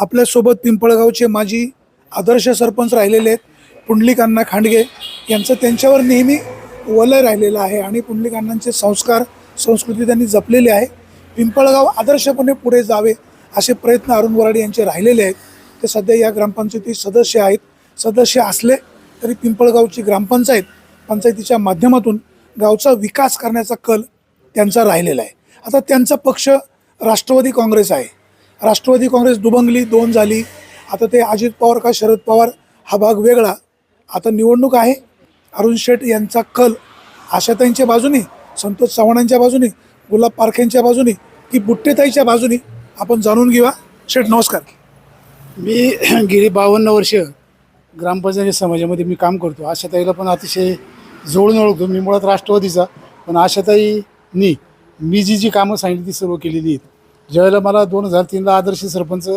आपल्यासोबत पिंपळगावचे माजी आदर्श सरपंच राहिलेले आहेत पुंडलिक अण्णा खांडगे यांचं त्यांच्यावर नेहमी वलय राहिलेलं आहे आणि पुंडलिक अण्णांचे संस्कार संस्कृती त्यांनी जपलेली आहे. पिंपळगाव आदर्शपणे पुढे जावे असे प्रयत्न अरुण वराडे यांचे राहिलेले आहेत. ते सध्या या ग्रामपंचायती सदस्य आहेत. सदस्य असले तरी पिंपळगावची ग्रामपंचायत पंचायतीच्या माध्यमातून गावचा विकास करण्याचा कल त्यांचा राहिलेला आहे. आता त्यांचा पक्ष राष्ट्रवादी काँग्रेस आहे. राष्ट्रवादी काँग्रेस दुबंगली दोन झाली. आता ते अजित पवार का शरद पवार हा भाग वेगळा. आता निवडणूक आहे. अरुण शेठ यांचा कल आशाताईंच्या बाजूने संतोष चव्हाणांच्या बाजूने गुलाब पारखेंच्या बाजूने की बुट्टेताईच्या बाजूने आपण जाणून घेऊया. शेठ नमस्कार. मी गेली बावन्न वर्ष ग्रामपंचायत समाजामध्ये मी काम करतो. आशाताईला पण अतिशय जोडून ओळखतो. मी मुळात राष्ट्रवादीचा पण आशाताईनी मी जी जी कामं सांगितली ती सर्व केलेली आहेत. ज्यावेळेला मला दोन हजार तीनला आदर्श सरपंच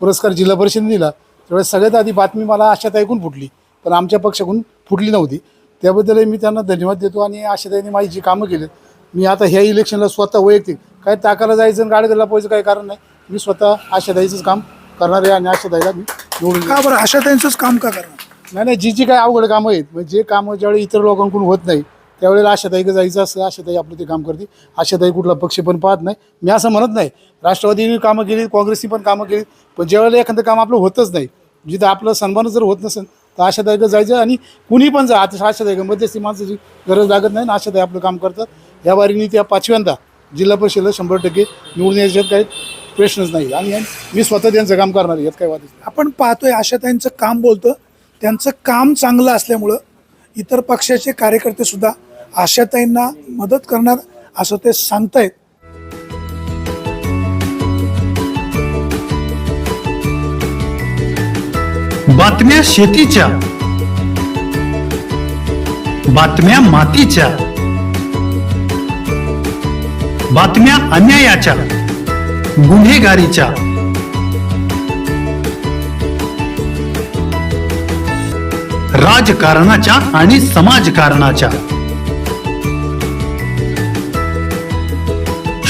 पुरस्कार जिल्हा परिषदेने दिला त्यावेळेस सगळ्यात आधी बातमी मला आशाताईकडून फुटली पण आमच्या पक्षाकडून फुटली नव्हती. त्याबद्दलही मी त्यांना धन्यवाद देतो आणि आशाताईने माझी जी कामं केली मी आता ह्या इलेक्शनला स्वतः वैयक्तिक काय टाकायला जायचं आणि गाडीला पोहायचं काही कारण नाही. मी स्वतः आशाताईचंच काम करणार आहे आणि आशाताईला मी निवडून का बरं? आशाताईंचंच काम का करणार? नाही नाही जी जी काही अवघड कामं आहेत म्हणजे जे कामं ज्यावेळी इतर लोकांकडून होत नाही त्यावेळेला आशाताईकडे जायचं असं आशाताई आपलं ते काम करते आशाताई कुठला पक्ष पण पाहत नाही. मी असं म्हणत नाही. राष्ट्रवादीने कामं केली काँग्रेसनी पण कामं केली पण ज्यावेळेला एखादं काम आपलं होतच नाही जिथं आपलं सन्मान जर होत नसेल तर आशाताईकडे जायचं आणि कुणी पण जा. आता आशाताई मध्यस्थी माणसाची गरज लागत नाही ना आशाताई आपलं काम करतात. या वारीने त्या पाचव्यांदा जिल्हा परिषदेला शंभर टक्के निवडून याच्यात काही प्रश्नच नाही. आणि मी स्वतः त्यांचं काम करणार आहे, यात काही वाटत आपण पाहतोय आशाताईंचं काम बोलतं. त्यांचं काम चांगलं असल्यामुळं इतर पक्षाचे कार्यकर्ते सुद्धा आशाताईंना मदत करणार असं ते सांगतायत. बातम्या शेतीच्या. बातम्या मातीच्या. बातम्या अन्यायाच्या. गुन्हेगारीच्या. राजकारणाच्या आणि समाजकारणाच्या.